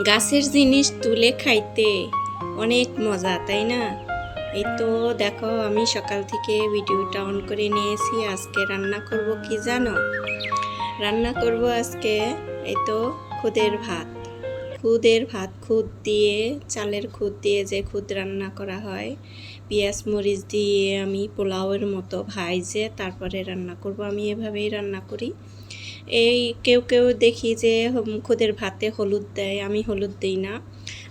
গাছের জিনিস তুলে খাইতে। অনেক মজা, তাই না? এই তো দেখো, আমি সকাল থেকে ভিডিওটা অন করে নিয়েছি। আজকে রান্না করব কি জানো? রান্না করব আজকে এই তো খুদের ভাত। খুদের ভাত, খুদ দিয়ে, চালের খুদ দিয়ে যে খুদ রান্না করা হয়, পেঁয়াজ, মরিচ দিয়ে আমি পোলাওয়ের মতো ভাইজে তারপরে রান্না করব। আমি এভাবেই রান্না করি। এই কেউ কেউ দেখি যে খুদের ভাতে হলুদ দেয়, আমি হলুদ দিই না।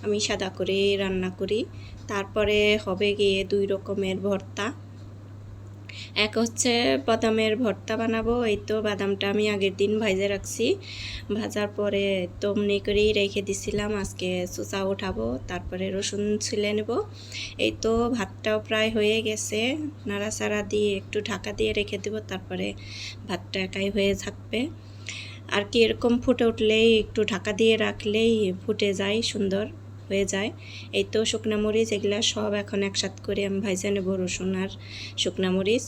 আমি সাদা করে রান্না করি। তারপরে হবে গিয়ে দুই রকমের ভর্তা। এক হচ্ছে বাদামের ভর্তা বানাবো, এই তো বাদামটা আমি আগের দিন ভাজে রাখছি। ভাজার পরে তমনি করেই রেখে দিছিলাম, আজকে চুচা উঠাবো, তারপরে রসুন ছিলে নেব। এই তো ভাতটাও প্রায় হয়ে গেছে, নাড়াচাড়া দিয়ে একটু ঢাকা দিয়ে রেখে দেবো, তারপরে ভাতটা একাই হয়ে থাকবে। আর কি এরকম ফুটে উঠলেই একটু ঢাকা দিয়ে রাখলেই ফুটে যায় সুন্দর। হয়ে যায়। এই তো শুকনা মরিচ এগুলা সব এখন একসাথ করে আমি ভাইজে নেব রসুন আর শুকনা মরিচ।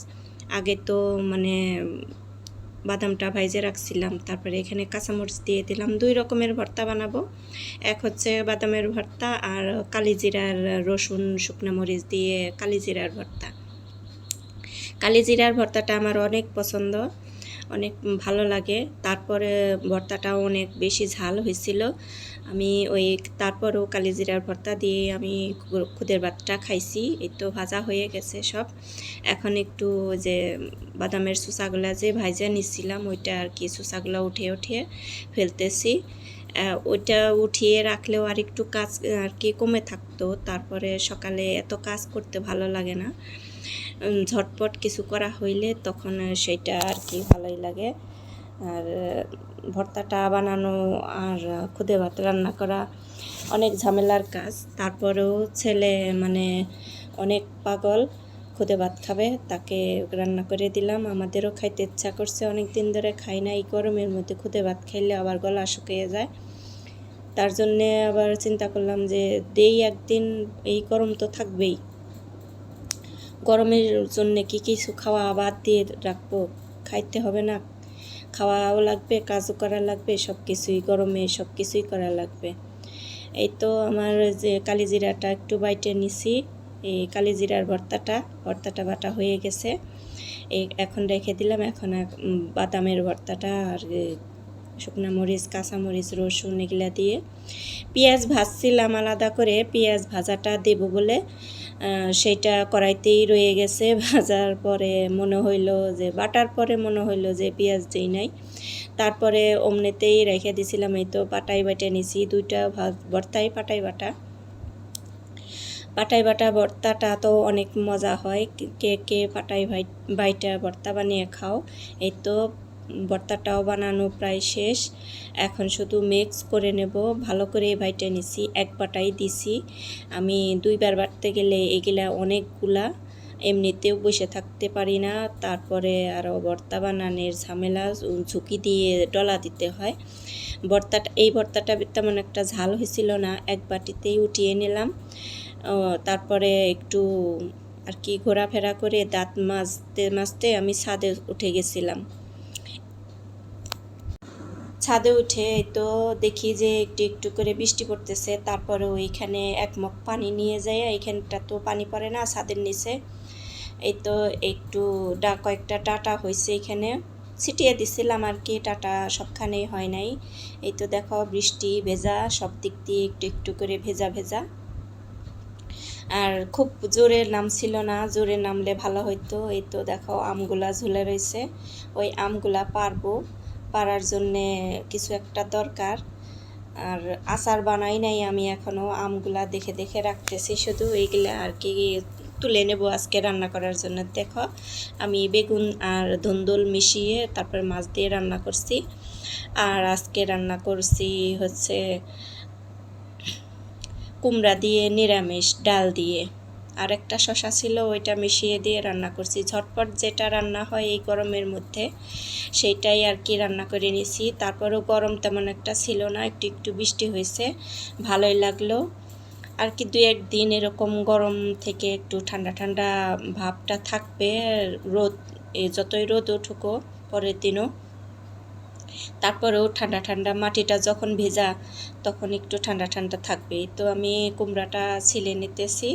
আগে তো মানে বাদামটা ভাইজে রাখছিলাম, তারপরে এখানে কাঁচামরিচ দিয়ে দিলাম। দুই রকমের ভর্তা বানাবো। এক হচ্ছে বাদামের ভর্তা আর কালিজিরার রসুন, শুকনা মরিচ দিয়ে কালিজিরার ভর্তা। কালিজিরার ভর্তাটা আমার অনেক পছন্দ, অনেক ভালো লাগে। তারপরে ভর্তাটাও অনেক বেশি ঝাল হয়েছিল। আমি ওই তারপরেও কালিজিরার ভর্তা দিয়ে আমি খুদের ভাতটা খাইছি, এই তো ভাজা হয়ে গেছে সব। এখন একটু যে বাদামের সুসাগুলা যে ভাজা নিচ্ছিলাম ওইটা আর কি সুসাগুলা উঠে উঠে ফেলতেছি। ওইটা উঠিয়ে রাখলেও আর একটু কাজ আর কি কমে থাকতো, তারপরে সকালে এত কাজ করতে ভালো লাগে না। ঝটপট কিছু করা হইলে তখন সেটা আর কি ভালোই লাগে। আর, ভর্তাটা বানানো আর খুদে ভাত রান্না করা অনেক ঝামেলার কাজ। তারপরেও ছেলে মানে অনেক পাগল, খুদে ভাত খাবে, তাকে রান্না করে দিলাম। আমাদেরও খাইতে ইচ্ছা করছে অনেক দিন ধরে খাই না, এই গরমের মধ্যে খুদে ভাত খাইলে আবার গলা শুকিয়ে যায়। তার জন্যে আবার চিন্তা করলাম যে, দেই একদিন, এই গরম তো থাকবেই। গরমের জন্য কি কিছু খাওয়া বাদ দিয়ে রাখব? খাইতে হবে না। খাওয়াও লাগবে, কাজও করা লাগবে সব কিছুই গরমে সব কিছুই করা লাগবে। এই তো আমার যে কালিজিরাটা একটু বাইটে নিছি। এই কালিজিরার ভর্তাটা ভর্তাটা বাটা হয়ে গেছে। এই এখন রেখে দিলাম, এখন বাদামের ভর্তাটা আর শুকনো মরিচ, কাঁচা মরিচ, রসুন এগুলা দিয়ে। পেঁয়াজ ভাজছিলাম আলাদা করে, পেঁয়াজ ভাজাটা দেব বলে। সেইটা কড়াইতেই রয়ে গেছে। ভাজার পরে মনে হইল যে, বাটার পরে মনে হইল যে, পেঁয়াজ দেই নাই। তারপরে অমনেতেই রেখে দিছিলাম, এই তো পাটাই বাটে নিছি, দুইটা ভর্তাই পাটাই বাটা। পাটাই বাটা ভর্তাটা তো অনেক মজা হয়, কে কে পাটাই ভাই বাইটা ভর্তা বানিয়ে খাও, এই তো ভর্তাটাও বানানো প্রায় শেষ। এখন শুধু মিক্স করে নেব। ভালো করে ভাইটা নিছি। এক বাটাই দিছি। আমি দুইবার বাটতে গেলে এগুলা অনেকগুলা। এমনিতেও বসে থাকতে পারি না। তারপরে আরও ভর্তা বানানোর ঝামেলা, ঝুঁকি দিয়ে ডলা দিতে হয়। ভর্তাটা, এই ভর্তাটা তেমন একটা ঝাল হয়েছিল না। এক বাটিতেই উঠিয়ে নিলাম। তারপরে একটু আর কি ঘোরাফেরা করে দাঁত মাজতে মাজতে আমি ছাদে উঠে গেছিলাম। ছাদে উঠে এই তো দেখি যে একটু একটু করে বৃষ্টি পড়তেছে। তারপরে ওইখানে এক পানি নিয়ে যায়, এইখানটা তো পানি পড়ে না ছাদের নিচে। এই তো একটু ডা, কয়েকটা টাটা হয়েছে এখানে। ছিটিয়ে দিছিলাম আর কি টাটা সবখানেই হয় নাই। এই তো দেখো বৃষ্টি, ভেজা, সব দিক দিয়ে একটু একটু করে ভেজা ভেজা। আর খুব জোরে নামছিল না, জোরে নামলে ভালো হইতো। এই তো দেখো আমগুলা ঝুলে রয়েছে। ওই আমগুলা পারব। পারার জন্যে কিছু একটা দরকার। আর আচার বানাই নাই আমি এখনও আমগুলা দেখে দেখে রাখতেছি। শুধু এইগুলা আর কি তুলে নেব আজকে রান্না করার জন্য। দেখো, আমি বেগুন আর ধুন্দুল মিশিয়ে তারপর মাছ দিয়ে রান্না করছি। আর আজকে রান্না করছি হচ্ছে কুমড়া দিয়ে নিরামিষ, ডাল দিয়ে। আর একটা শশা ছিল, ওইটা মিশিয়ে দিয়ে রান্না করছি। ঝটপট যেটা রান্না হয় এই গরমের মধ্যে, সেইটাই আর কি রান্না করে নিয়েছি তারপরেও গরম তেমন একটা ছিল না, একটু একটু বৃষ্টি হয়েছে, ভালোই লাগল। আর কি দু একদিন এরকম গরম থেকে একটু ঠান্ডা ঠান্ডা ভাবটা থাকবে, রোদ যতই রোদ উঠুকো পরের দিনও। তারপরেও ঠান্ডা ঠান্ডা মাটিটা যখন ভেজা, তখন একটু ঠান্ডা ঠান্ডা থাকবে। তো আমি কুমড়াটা ছিলে নিতেছি।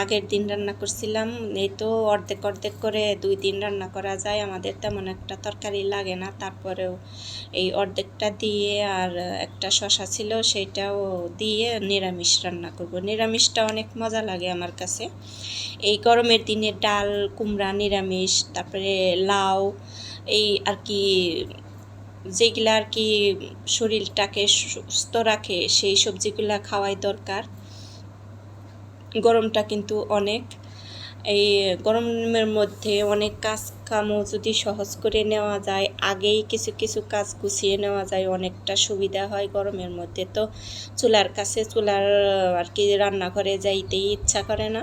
আগের দিন রান্না করছিলাম, এই তো অর্ধেক অর্ধেক করে দুই দিন রান্না করা যায়। আমাদের তেমন একটা তরকারি লাগে না। তারপরেও এই অর্ধেকটা দিয়ে আর একটা শশা ছিল সেইটাও দিয়ে নিরামিষ রান্না করব। নিরামিষটা অনেক মজা লাগে আমার কাছে। এই গরমের দিনে ডাল, কুমড়া নিরামিষ, তারপরে লাউ, এই আর কি যেগুলা আর কি শরীরটাকে সুস্থ রাখে, সেই সবজিগুলা খাওয়াই দরকার। গরমটা কিন্তু অনেক। এই গরমের মধ্যে অনেক কাজ কামও যদি সহজ করে নেওয়া যায়, আগেই কিছু কিছু কাজ গুছিয়ে নেওয়া যায়, অনেকটা সুবিধা হয় গরমের মধ্যে। তো চুলার কাছে চুলার আর কি রান্নাঘরে যাইতেই ইচ্ছা করে না।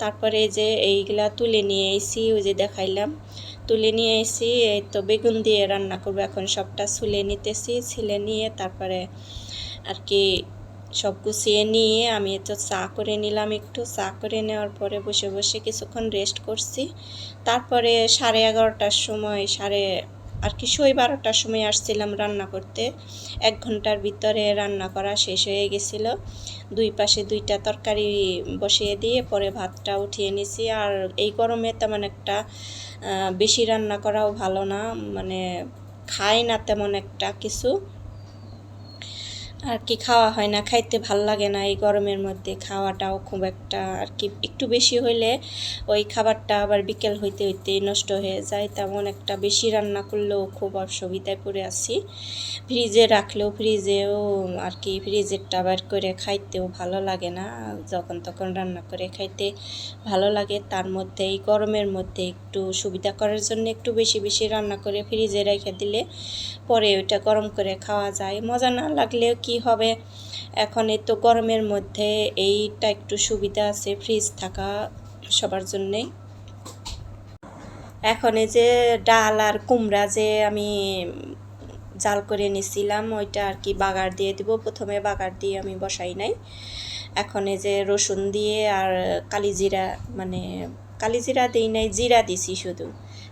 তারপরে যে এইগুলা তুলে নিয়ে এসি ওই যে দেখাইলাম। তুলে নিয়ে এসি এই তো বেগুন দিয়ে রান্না করব। এখন সবটা ছুলে নিতেছি, ছিলে নিয়ে তারপরে আর কি সব গুছিয়ে নিয়ে আমি তো চা করে নিলাম একটু। চা করে নেওয়ার পরে বসে বসে কিছুক্ষণ রেস্ট করছি। তারপরে সাড়ে এগারোটার সময়, সাড়ে আর কি, সই বারোটার সময় আসছিলাম রান্না করতে। এক ঘণ্টার ভিতরে রান্না করা শেষ হয়ে গেছিল। দুই পাশে দুইটা তরকারি বসিয়ে দিয়ে পরে ভাতটা উঠিয়ে নিছি। আর এই গরমে তেমন একটা বেশি রান্না করাও ভালো না। মানে খাই না তেমন একটা কিছু। আর কি খাওয়া হয় না, খাইতে ভালো লাগে না এই গরমের মধ্যে, খাওয়াটাও খুব একটা আর কি একটু বেশি হইলে ওই খাবারটা আবার বিকেল হইতে হইতে নষ্ট হয়ে যায়, তেমন একটা বেশি রান্না করলেও খুব অসুবিধায় পড়ে আছি। ফ্রিজে রাখলেও ফ্রিজেও আর কি ফ্রিজেরটা আবার করে খাইতেও ভালো লাগে না, যখন তখন রান্না করে খাইতে ভালো লাগে, তার মধ্যে এই গরমের মধ্যে একটু সুবিধা করার জন্য একটু বেশি বেশি রান্না করে ফ্রিজে রেখে দিলে পরে ওইটা গরম করে খাওয়া যায়, মজা না লাগলেও কি হবে? এখন এই তো গরমের মধ্যে এইটা একটু সুবিধা আছে ফ্রিজ থাকা সবার জন্যেই এখন এই যে ডাল আর কুমড়া যে আমি জাল করে নিছিলাম, ওইটা আর কি বাগার দিয়ে দিব। প্রথমে বাগার দিয়ে আমি বসাই নাই। এখন এই যে রসুন দিয়ে আর কালিজিরা মানে কালিজিরা দিই নাই, জিরা দিছি শুধু।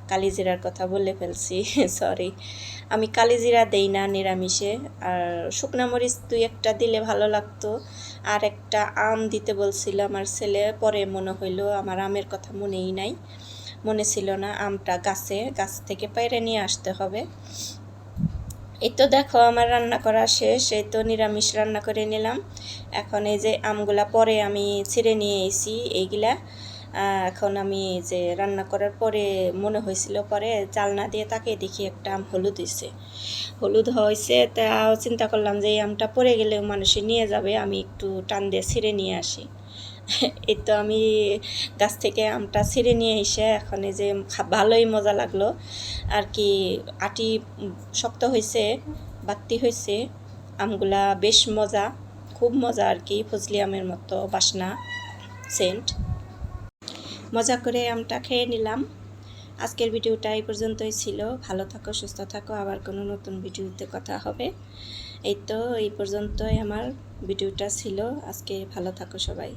কালিজিরার কথা বলে ফেলছি সরি আমি কালিজিরা দেই না নিরামিষে। আর শুকনা মরিচ দুই একটা দিলে ভালো লাগতো। আর একটা আম দিতে বলছিল আমার ছেলে, পরে মনে হইল আমার আমের কথা মনেই নাই। মনে ছিল না আমটা গাছে, গাছ থেকে পাইরে নিয়ে আসতে হবে। এই তো দেখো আমার রান্না করা শেষ, এই তো নিরামিষ রান্না করে নিলাম। এখন এই যে আমগুলা পরে আমি ছিঁড়ে নিয়ে এসি এইগুলা। এখন আমি যে রান্না করার পরে মনে হয়েছিল পরে চালনা দিয়ে তাকে দেখি একটা আম হলুদ হয়েছে হলুদ হয়েছে তা চিন্তা করলাম যে এই আমটা পরে গেলেও মানুষে নিয়ে যাবে, আমি একটু টান দিয়ে ছিঁড়ে নিয়ে আসি। এই তো আমি গাছ থেকে আমটা ছিঁড়ে নিয়ে এসে এখন এই যে ভালোই মজা লাগল। আর কি আটি শক্ত হয়েছে বাত্তি হয়েছে আমগুলা বেশ মজা, খুব মজা আর কি, ফজলি আমের মতো বাসনা, সেন্ট। মজা করে আমটা খেয়ে নিলাম। আজকের ভিডিওটা এই পর্যন্তই ছিল। ভালো থাকো, সুস্থ থাকো। আবার কোনো নতুন ভিডিওতে কথা হবে। এই তো, এই পর্যন্তই আমার ভিডিওটা ছিল। আজকে ভালো থাকো সবাই।